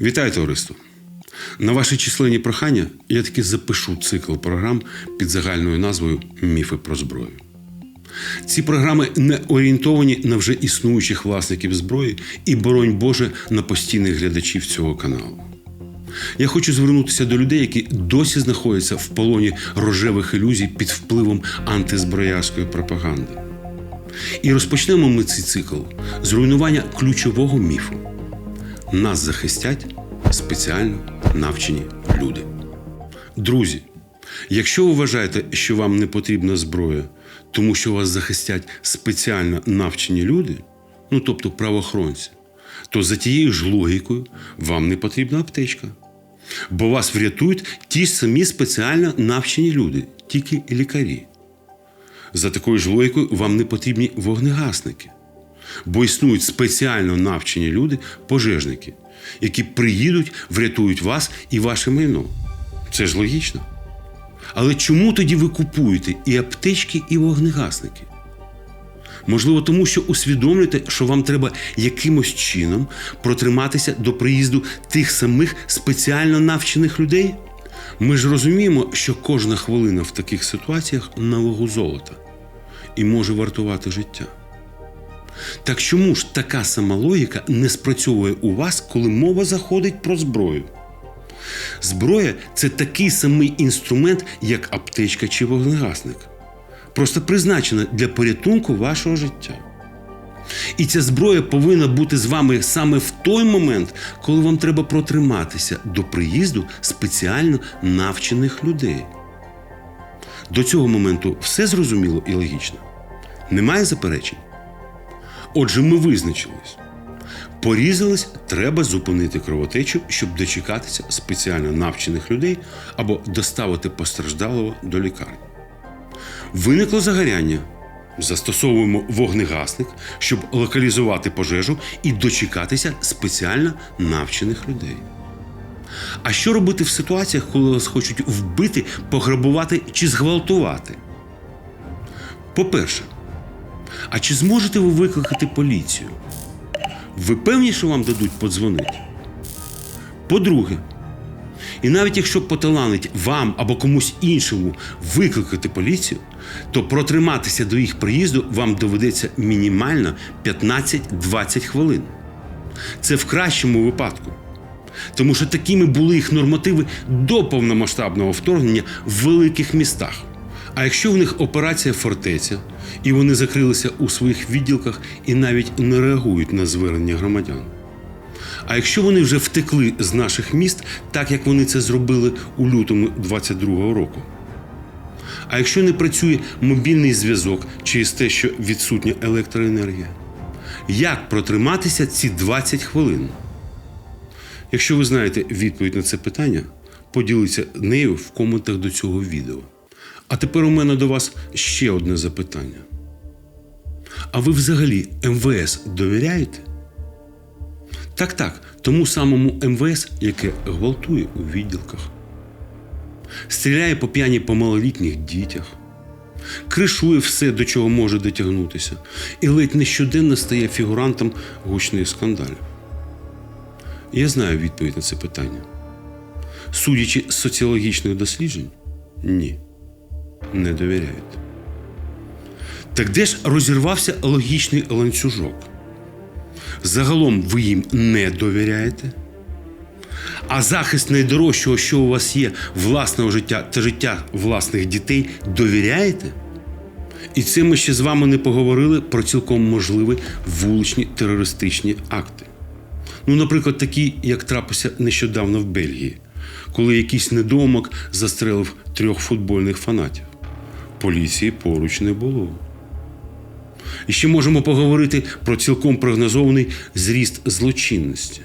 Вітаю, товариство! На ваші численні прохання я таки запишу цикл програм під загальною назвою Міфи про зброю. Ці програми не орієнтовані на вже існуючих власників зброї і, боронь Боже, на постійних глядачів цього каналу. Я хочу звернутися до людей, які досі знаходяться в полоні рожевих ілюзій під впливом антизброярської пропаганди. І розпочнемо ми цей цикл з руйнування ключового міфу. Нас захистять спеціально навчені люди. Друзі, якщо ви вважаєте, що вам не потрібна зброя, тому що вас захистять спеціально навчені люди, ну тобто правоохоронці, то за тією ж логікою вам не потрібна аптечка. Бо вас врятують ті ж самі спеціально навчені люди, тільки лікарі. За такою ж логікою вам не потрібні вогнегасники. Бо існують спеціально навчені люди, пожежники, які приїдуть, врятують вас і ваше майно. Це ж логічно. Але чому тоді ви купуєте і аптечки, і вогнегасники? Можливо, тому що усвідомлюєте, що вам треба якимось чином протриматися до приїзду тих самих спеціально навчених людей? Ми ж розуміємо, що кожна хвилина в таких ситуаціях на вагу золота і може вартувати життя. Так чому ж така сама логіка не спрацьовує у вас, коли мова заходить про зброю? Зброя це такий самий інструмент, як аптечка чи вогнегасник. Просто призначена для порятунку вашого життя. І ця зброя повинна бути з вами саме в той момент, коли вам треба протриматися до приїзду спеціально навчених людей. До цього моменту все зрозуміло і логічно. Немає заперечень. Отже, ми визначились. Порізались, треба зупинити кровотечу, щоб дочекатися спеціально навчених людей або доставити постраждалого до лікарні. Виникло загоряння. Застосовуємо вогнегасник, щоб локалізувати пожежу і дочекатися спеціально навчених людей. А що робити в ситуаціях, коли вас хочуть вбити, пограбувати чи зґвалтувати? По-перше, а чи зможете ви викликати поліцію? Ви певні, що вам дадуть подзвонити? По-друге, і навіть якщо поталанить вам або комусь іншому викликати поліцію, то протриматися до їх приїзду вам доведеться мінімально 15-20 хвилин. Це в кращому випадку. Тому що такими були їх нормативи до повномасштабного вторгнення в великих містах. А якщо в них операція фортеця, і вони закрилися у своїх відділках і навіть не реагують на звернення громадян. А якщо вони вже втекли з наших міст, так як вони це зробили у лютому 22-го року. А якщо не працює мобільний зв'язок через те, що відсутня електроенергія, як протриматися ці 20 хвилин? Якщо ви знаєте відповідь на це питання, поділіться нею в коментах до цього відео. А тепер у мене до вас ще одне запитання. А ви взагалі МВС довіряєте? Так, так, тому самому МВС, яке гвалтує у відділках, стріляє по п'яні по малолітніх дітях, кришує все, до чого може дотягнутися, і ледь не щоденно стає фігурантом гучних скандалів. Я знаю відповідь на це питання. Судячи з соціологічних досліджень, ні, не довіряють. Так де ж розірвався логічний ланцюжок? Загалом ви їм не довіряєте, а захист найдорожчого, що у вас є, власного життя та життя власних дітей, довіряєте? І це ми ще з вами не поговорили про цілком можливі вуличні терористичні акти. Ну, наприклад, такі, як трапився нещодавно в Бельгії, коли якийсь недомок застрелив трьох футбольних фанатів. Поліції поруч не було. І ще можемо поговорити про цілком прогнозований зріст злочинності.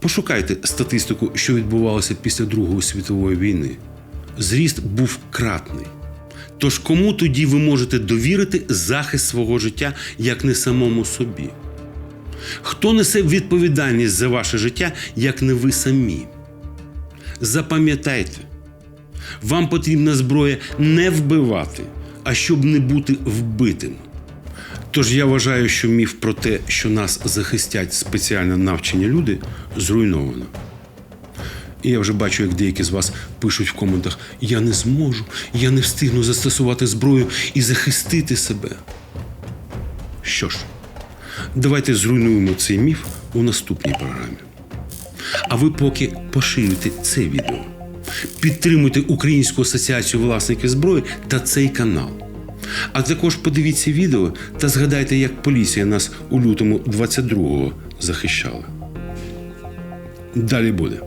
Пошукайте статистику, що відбувалося після Другої світової війни. Зріст був кратний. Тож кому тоді ви можете довірити захист свого життя, як не самому собі? Хто несе відповідальність за ваше життя, як не ви самі? Запам'ятайте, вам потрібна зброя не вбивати, а щоб не бути вбитим. Тож я вважаю, що міф про те, що нас захистять спеціально навчені люди, зруйновано. І я вже бачу, як деякі з вас пишуть в коментах: я не зможу, я не встигну застосувати зброю і захистити себе. Що ж, давайте зруйнуємо цей міф у наступній програмі. А ви поки поширюйте це відео. Підтримуйте Українську асоціацію власників зброї та цей канал. А також подивіться відео та згадайте, як поліція нас у лютому 22-го захищала. Далі буде.